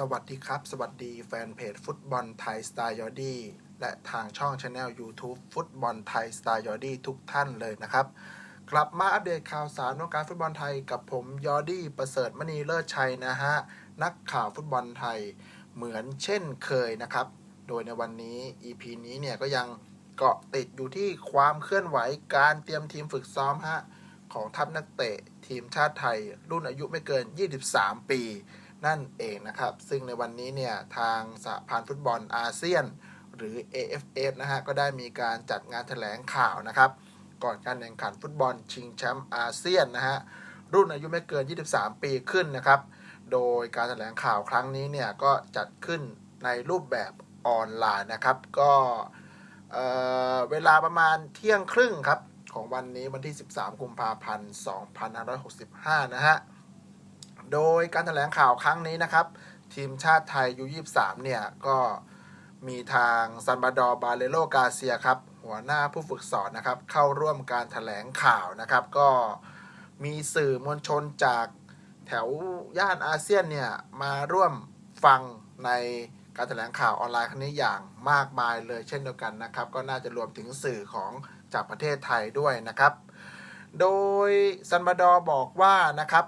สวัสดีครับ สวัสดีแฟนเพจฟุตบอลไทยสไตล์ยอดี้และทางช่องช anel YouTube ฟุตบอลไทยสไตล์ยอดี้ทุกท่านเลยนะครับ กลับมาอัปเดตข่าวสารวงการฟุตบอลไทยกับผมยอดี้ประเสริฐมณีเลิศชัยนะฮะ นักข่าวฟุตบอลไทยเหมือนเช่นเคยนะครับ โดยในวันนี้ EP นี้เนี่ยก็ยังเกาะติดอยู่ที่ความเคลื่อนไหวการเตรียมทีมฝึกซ้อมฮะของทัพนักเตะทีมชาติไทย รุ่นอายุไม่เกิน 23 ปี นั่นเองนะครับ ซึ่งในวันนี้เนี่ยทางสหพันธ์ฟุตบอลอาเซียน หรือ AFF นะฮะก็ได้มีการจัดงานแถลงข่าวนะครับ ก่อนการแข่งขันฟุตบอลชิงแชมป์อาเซียนนะฮะรุ่นอายุไม่เกิน 23 ปีขึ้นนะครับ โดยการแถลงข่าวครั้งนี้เนี่ยก็จัดขึ้นในรูปแบบออนไลน์นะครับ ก็เเวลาประมาณเที่ยงครึ่งครับ ของวันนี้วันที่ 13 กุมภาพันธ์ 2565 นะฮะ โดยการแถลงข่าวครั้งนี้นะครับ ทีมชาติไทยยู23เนี่ย ก็มีทางซันบาดอร์บาเลโลกาเซียครับ หัวหน้าผู้ฝึกสอนนะครับ เข้าร่วมการแถลงข่าวนะครับ ก็มีสื่อมวลชนจากแถวย่านอาเซียนเนี่ย มาร่วมฟังในการแถลงข่าวออนไลน์ครั้งนี้อย่างมากมายเลยเช่นเดียวกันนะครับ ก็น่าจะรวมถึงสื่อของจากประเทศไทยด้วยนะครับ โดยซันบาดอร์บอกว่านะครับ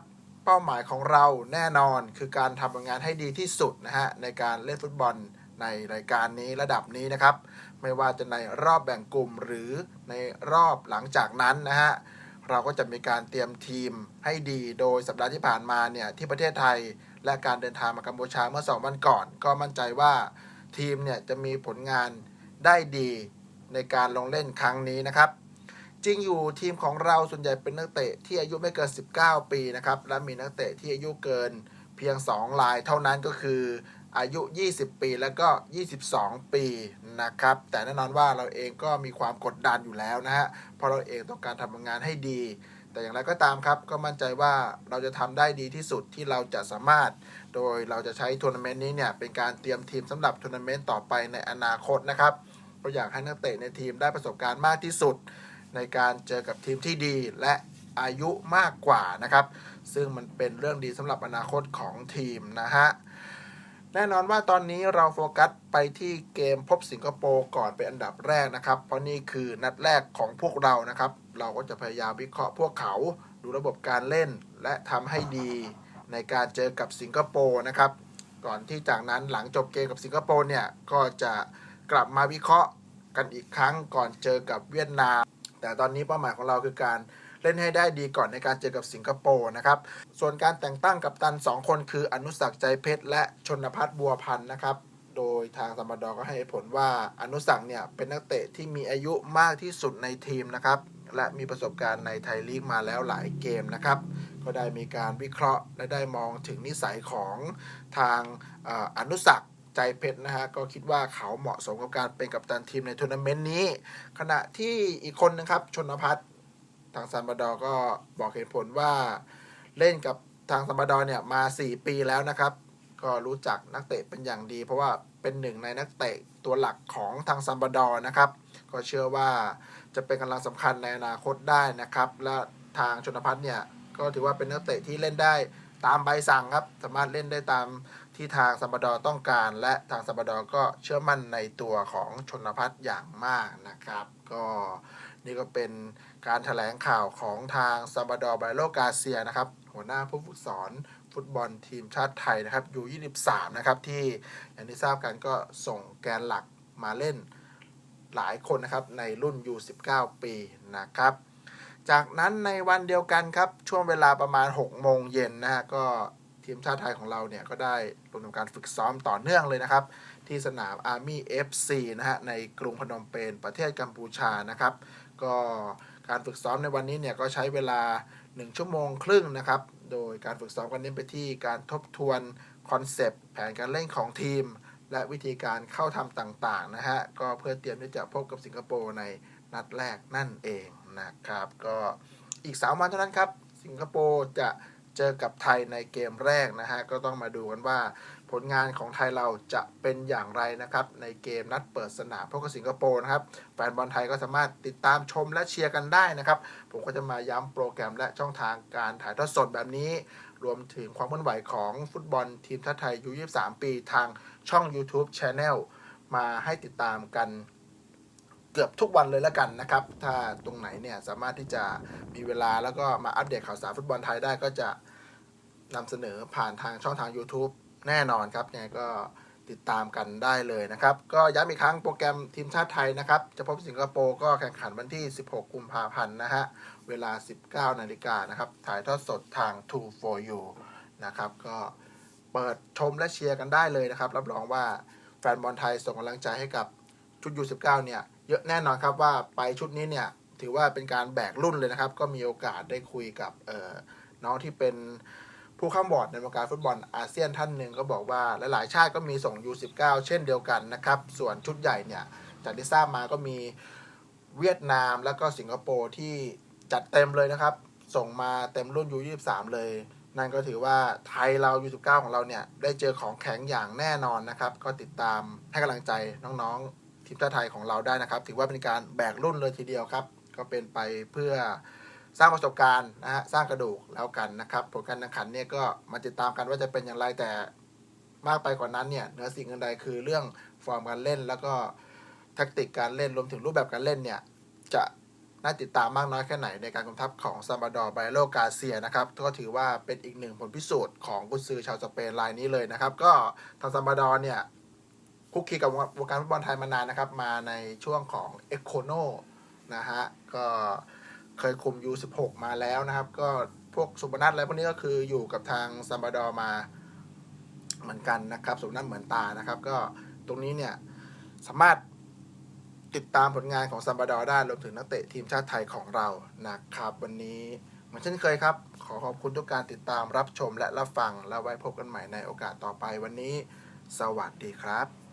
เป้าหมายของเราแน่นอนคือการทำผลงานให้ดีที่สุดนะฮะในการเล่นฟุตบอลในรายการนี้ระดับนี้นะครับ ไม่ว่าจะในรอบแบ่งกลุ่มหรือในรอบหลังจากนั้นนะฮะเราก็จะมีการเตรียมทีมให้ดีโดยสัปดาห์ที่ผ่านมาเนี่ยที่ประเทศไทย และการเดินทางมากัมพูชาเมื่อสองวันก่อน ก็มั่นใจว่าทีมเนี่ยจะมีผลงานได้ดีในการลงเล่นครั้งนี้นะครับ จริงอยู่ทีมของเราส่วนใหญ่เป็นนักเตะที่อายุไม่เกิน 19 ปีนะครับและมีนักเตะที่อายุเกินเพียง2รายเท่านั้นก็คืออายุ 20 ปีแล้วก็ 22 ปีนะครับ แต่แน่นอนว่าเราเองก็มีความกดดันอยู่แล้วนะฮะเพราะเราเองต้องการทำงานให้ดี แต่อย่างไรก็ตามครับ ก็มั่นใจว่าเราจะทำได้ดีที่สุดที่เราจะสามารถ โดยเราจะใช้ทัวร์นาเมนต์นี้เนี่ยเป็นการเตรียมทีมสำหรับทัวร์นาเมนต์ต่อไปในอนาคตนะครับเราอยากให้นักเตะในทีมได้ประสบการณ์มากที่สุด ในการเจอกับทีมที่ดีและอายุมากกว่านะครับ ซึ่งมันเป็นเรื่องดีสำหรับอนาคตของทีมนะฮะแน่นอนว่าตอนนี้เราโฟกัสไปที่เกมพบสิงคโปร์ก่อนเป็นอันดับแรกนะครับ เพราะนี่คือนัดแรกของพวกเรานะครับ เราก็จะพยายามวิเคราะห์พวกเขาดูระบบการเล่น และทำให้ดีในการเจอกับสิงคโปร์นะครับ ก่อนที่จากนั้นหลังจบเกมกับสิงคโปร์เนี่ยก็จะกลับมาวิเคราะห์กันอีกครั้งก่อนเจอกับเวียดนาม แต่ตอนนี้เป้าหมายของเราคือการเล่นให้ได้ดีก่อนในการเจอกับสิงคโปร์นะครับ ส่วนการแต่งตั้งกับตัน 2 คนคืออนุสักใจเพชรและชนพัฒน์บัวพันธ์นะครับ โดยทางสมบดอก็ให้ผลว่าอนุสักเนี่ยเป็นนักเตะที่มีอายุมากที่สุดในทีมนะครับ และมีประสบการณ์ในไทยลีกมาแล้วหลายเกมนะครับ ก็ได้มีการวิเคราะห์และได้มองถึงนิสัยของทางออนุสักษ ใจเพชรนะฮะก็คิดว่าเขาเหมาะสมกับการเป็นกัปตันทีมในทัวร์นาเมนต์นี้ ขณะที่อีกคนนะครับชนพัฒน์ทางซันบาดอร์ก็บอกเหตุผลว่าเล่นกับทางซันบาดอร์เนี่ยมา 4 ปีแล้วนะครับ ก็รู้จักนักเตะเป็นอย่างดี เพราะว่าเป็นหนึ่งในนักเตะตัวหลักของทางซันบาดอร์นะครับ ก็เชื่อว่าจะเป็นกำลังสำคัญในอนาคตได้นะครับ และทางชนพัฒน์เนี่ยก็ถือว่าเป็นนักเตะที่เล่นได้ตามใบสั่งครับ สามารถเล่นได้ตาม ที่ทางซัมบดอต้องการ และทางซัมบดอก็เชื่อมั่นในตัวของชนพัฒน์อย่างมากนะครับ ก็นี่ก็เป็นการถแถลงข่าวของทางซัมบดอร์ไบโลกาเซียนะครับ หัวหน้าผู้ฝึกสอนฟุตบอลทีมชาติไทยนะครับยู23นะครับที่อย่างที่ทราบกันก็ส่งแกนหลักมาเล่นหลายคนนะครับในรุ่น U19 ปีนะครับ จากนั้นในวันเดียวกันครับช่วงเวลาประมาณ 6 โมงเย็นนะฮะก็ ทีมชาติไทยของเราเนี่ยก็ได้ลงทำการฝึกซ้อมต่อเนื่องเลยนะครับ ที่สนาม Army FC นะฮะในกรุงพนมเปญประเทศกัมพูชานะครับ ก็การฝึกซ้อมในวันนี้เนี่ยก็ใช้เวลา 1 ชั่วโมงครึ่งนะครับ โดยการฝึกซ้อมกันเน้นไปที่การทบทวนคอนเซปต์แผนการเล่นของทีม และวิธีการเข้าทำต่างๆนะฮะก็เพื่อเตรียมที่จะพบกับสิงคโปร์ในนัดแรกนั่นเองนะครับ ก็อีก 3 วันเท่านั้นครับ สิงคโปร์จะ เจอกับไทยในเกมแรกนะฮะก็ต้องมาดูกันว่า ผลงานของไทยเราจะเป็นอย่างไรนะครับ ในเกมนัดเปิดสนามพบกับสิงคโปร์นะครับแฟนบอลไทยก็สามารถติดตามชมและเชียร์กันได้นะครับ ผมก็จะมาย้ำโปรแกรมและช่องทางการถ่ายทอดสดแบบนี้ รวมถึงความเคลื่อนไหวของฟุตบอลทีมชาติไทยยู23ปี ทางช่อง YouTube Channel มาให้ติดตามกัน กือบทุกวันเลยแล้วกันนะครับ ถ้าตรงไหนเนี่ยสามารถที่จะมีเวลาแล้วก็มาอัปเดตข่าวสารฟุตบอลไทยได้ก็จะนำเสนอผ่านทางช่องทาง YouTube แน่นอนครับยังไงก็ติดตามกันได้เลยนะครับ ก็ย้ำอีกครั้งโปรแกรมทีมชาติไทยนะครับ จะพบสิงคโปร์ก็แข่งขันวันที่ 16 กุมภาพันธ์นะฮะ เวลา 19 นาฬิกานะครับ ถ่ายทอดสดทาง t 2 for You นะครับ ก็เปิดชมและเชียร์กันได้เลยนะครับ รับรองว่าแฟนบอลไทยส่งกำลังใจให้กับชุด U19 เนี่ย เยอะแน่นอนครับว่าไปชุดนี้เนี่ยถือว่าเป็นการแบกรุ่นเลยนะครับ ก็มีโอกาสได้คุยกับเน้องที่เป็นผู้ข้ามบอร์ดในวงการฟุตบอลอาเซียนท่านหนึ่งก็บอกว่าหลายๆชาติก็มีส่ง U19 เช่นเดียวกันนะครับ ส่วนชุดใหญ่เนี่ยจากที่ทราบมาก็มีเวียดนามแล้วก็สิงคโปร์ที่จัดเต็มเลยนะครับ ส่งมาเต็มรุ่น U23 เลย นั่นก็ถือว่าไทยเรา U19 ของเราเนี่ยได้เจอของแข็งอย่างแน่นอนนะครับ ก็ติดตามให้กำลังใจน้องๆ ทีมชาติไทยของเราได้นะครับ ถือว่าเป็นการแบกรุ่นเลยทีเดียวครับ ก็เป็นไปเพื่อสร้างประสบการณ์นะฮะสร้างกระดูกแล้วกันนะครับ ผลการแข่งขันเนี่ยก็มาติดตามกันว่าจะเป็นอย่างไรแต่มากไปกว่านั้นเนี่ยเหนือสิ่งอื่นใดคือเรื่องฟอร์มการเล่น แล้วก็แทคติกการเล่นรวมถึงรูปแบบการเล่นเนี่ยจะน่าติดตามมากน้อยแค่ไหนในการกำทัพของซาบาดอร์ไบโลกาเซียนะครับก็ถือว่าเป็นอีกหนึ่งผลพิสูจน์ของกุนซือชาวสเปนรายนี้เลยนะครับ ก็ทางซาบาดอร์เนี่ย คุกคีกับวงการฟุตบอลไทยมานานนะครับ มาในช่วงของเอ็กโคโนนะฮะ ก็เคยคุม U16 มาแล้วนะครับ ก็พวกสุบนัทอะไรพวกนี้ก็คืออยู่กับทางซัมบาดอมาเหมือนกันนะครับสุบนัทเหมือนตานะครับ ก็ตรงนี้เนี่ยสามารถติดตามผลงานของซัมบาดอได้รวมถึงนักเตะทีมชาติไทยของเรานะครับ วันนี้เหมือนเช่นเคยครับ ขอขอบคุณทุกการติดตามรับชมและรับฟัง แล้วไว้พบกันใหม่ในโอกาสต่อไปวันนี้ สวัสดีครับ